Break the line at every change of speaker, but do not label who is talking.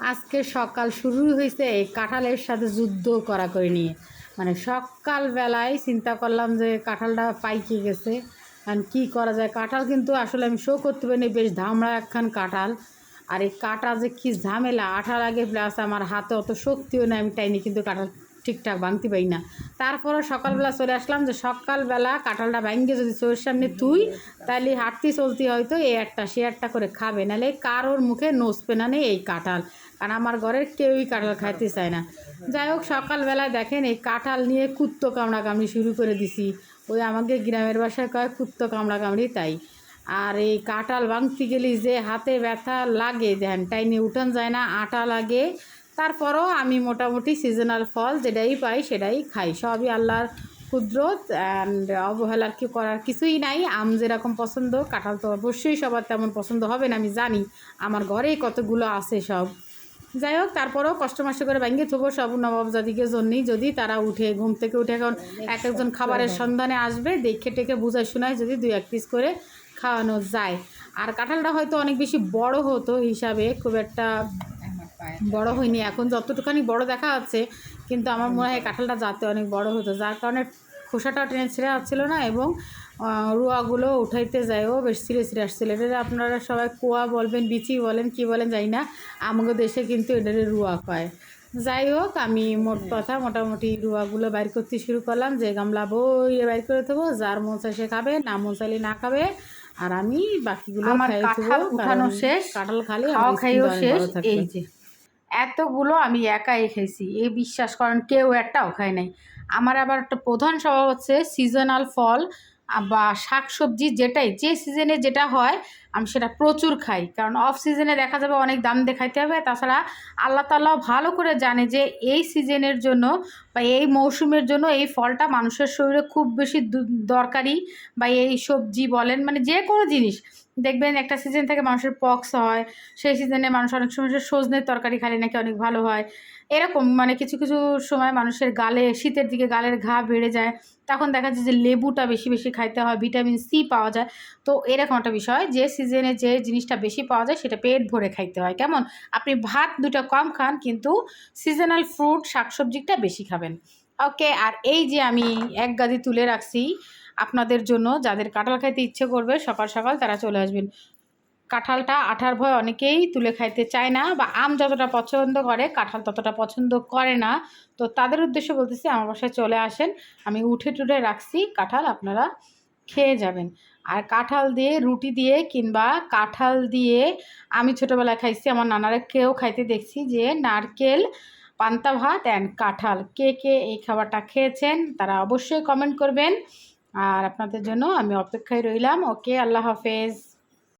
আজকে সকাল শুরু হয়েছে এই কাঁঠালের সাথে যুদ্ধ করা করে নিয়ে। মানে সকালবেলায় চিন্তা করলাম যে কাঁঠালটা পাইকে গেছে। কারণ কী করা যায়? কাঁঠাল কিন্তু আসলে আমি শো করতে পারিনি, বেশ ধামড়া একখান কাঁঠাল। আর এই কাঁটা যে কী ঝামেলা, আঠার আগে প্লাস আমার হাতে অত শক্তিও নেই, আমি টাইনি কিন্তু কাঁঠাল ঠিকঠাক ভাঙতে পারি না। তারপরে সকালবেলা চলে আসলাম যে সকালবেলা কাঁঠালটা ভাঙে যদি চোরের সামনে তুই তাহলে হাঁটতে চলতে হয়তো এই একটা, সে একটা করে খাবে। নাহলে কারোর মুখে নসবে না নেই এই কাঁঠাল। কারণ আমার ঘরের কেউই কাঁঠাল খাইতে চায় না। যাই হোক, সকালবেলায় দেখেন এই কাঁঠাল নিয়ে কুত্তো কামড়া কামড়ি শুরু করে দিছি। ওই আমাকে গ্রামের বাসায় কয়, কুত্তো কামড়া কামড়ি তাই। আর এই কাঁঠাল ভাঙতে গেলে যে হাতে ব্যথা লাগে, ধ্যান, টাইনে উঠান যায় না, আটা লাগে তারপরও আমি মোটামুটি সিজনাল ফল যেটাই পাই সেটাই খাই। সবই আল্লাহর কুদরত অ্যান্ড অবহেলার কি করার কিছুই নাই। আম যেরকম পছন্দ কাঁঠাল তো অবশ্যই সবার তেমন পছন্দ হবে না আমি জানি। আমার ঘরেই কতগুলো আছে সব। যাই হোক তারপরেও কষ্ট মষ্ট করে ভেঙে থবো সব নবাব জাতিকে জন্যই। যদি তারা উঠে ঘুম থেকে উঠে এখন এক একজন খাবারের সন্ধানে আসবে দেখে টেকে বুঝায় শোনায় যদি দুই এক পিস করে খাওয়ানো যায়। আর কাঁঠালটা হয়তো অনেক বেশি বড় হতো হিসাবে খুব একটা বড় হয়নি। এখন যতটুখানি বড় দেখা যাচ্ছে কিন্তু আমার মনে হয় কাঁঠালটা যাতে অনেক বড় হতো। যার কারণে খোসাটাও টেনে ছিঁড়ে আসছিল না এবং রুয়াগুলো উঠাইতে যায়ও বেশ ছিঁড়ে ছিঁড়ে আসছিল। এটা আপনারা সবাই কুয়া বলবেন বিচি বলেন কি বলেন জানি না। আমাদের দেশে কিন্তু এটারে রুয়া কয়। যাই হোক আমি মোট কথা মোটামুটি রুয়াগুলো বাইর করতে শুরু করলাম। যে গামলা বই বাইর করে দেবো যার মন চায় সে খাবে না মন চাইলে না খাবে। আর আমি বাকিগুলো
আমার কাঁঠাল উঠানো শেষ,
কাঁঠাল খালি
খাওয়া খাইও শেষ এই যে। এতগুলো আমি একাই খেয়েছি। এ বিশ্বাস করেন, কেউ একটাও খায় নাই। আমার আবার একটা প্রধান স্বভাব হচ্ছে সিজনাল ফল বা শাক সবজি যেটাই, যে সিজনে যেটা হয়, আমি সেটা প্রচুর খাই। কারণ অফ সিজনে দেখা যাবে অনেক দাম দেখাইতে হবে। তাছাড়া আল্লাহ তাল্লাহ ভালো করে জানে যে এই সিজনের জন্য বা এই মৌসুমের জন্য এই ফলটা মানুষের শরীরে খুব বেশি দরকারি বা এই সবজি বলেন মানে যে কোনো জিনিস। দেখবেন একটা সিজন থেকে মানুষের পক্স হয়, সেই সিজনে মানুষ অনেক সময় সজনের তরকারি খালি নাকি অনেক ভালো হয়। এরকম মানে কিছু কিছু সময় মানুষের গালে, শীতের দিকে গালের ঘা বেড়ে যায়, তখন দেখা যায় যে লেবুটা বেশি বেশি খাইতে হয় ভিটামিন সি পাওয়া যায়। তো এরকম একটা বিষয়, যে সিজনে যে জিনিসটা বেশি পাওয়া যায়, সেটা পেট ভরে খাইতে হয়। কেমন? আপনি ভাত দুটো কম খান, কিন্তু সিজনাল ফ্রুট শাকসবজিটা বেশি খাবেন। ওকে আর এই যে আমি এক গাদি তুলে রাখছি আপনাদের জন্য যাদের কাঁঠাল খাইতে ইচ্ছে করবে, সকাল সকাল তারা চলে আসবেন। কাঁঠালটা আঠার ভয় অনেকেই তুলে খাইতে চায় না বা আম যতটা পছন্দ করে, কাঁঠাল ততটা পছন্দ করে না। তো তাদের উদ্দেশ্যে বলতেছি, আমার বাসায় চলে আসেন। আমি উঠে টুঠে রাখছি, কাঁঠাল আপনারা খেয়ে যাবেন। আর কাঁঠাল দিয়ে, রুটি দিয়ে কিংবা কাঁঠাল দিয়ে আমি ছোটোবেলায় খাইছি, আমার নানারা কেউ খাইতে দেখছি যে নারকেল, পান্তা ভাত অ্যান্ড কাঁঠাল। কে কে এই খাবারটা খেয়েছেন, তারা অবশ্যই কমেন্ট করবেন। আর আপনাদের জন্য আমি অপেক্ষায় রইলাম। ওকে আল্লাহ হাফেজ।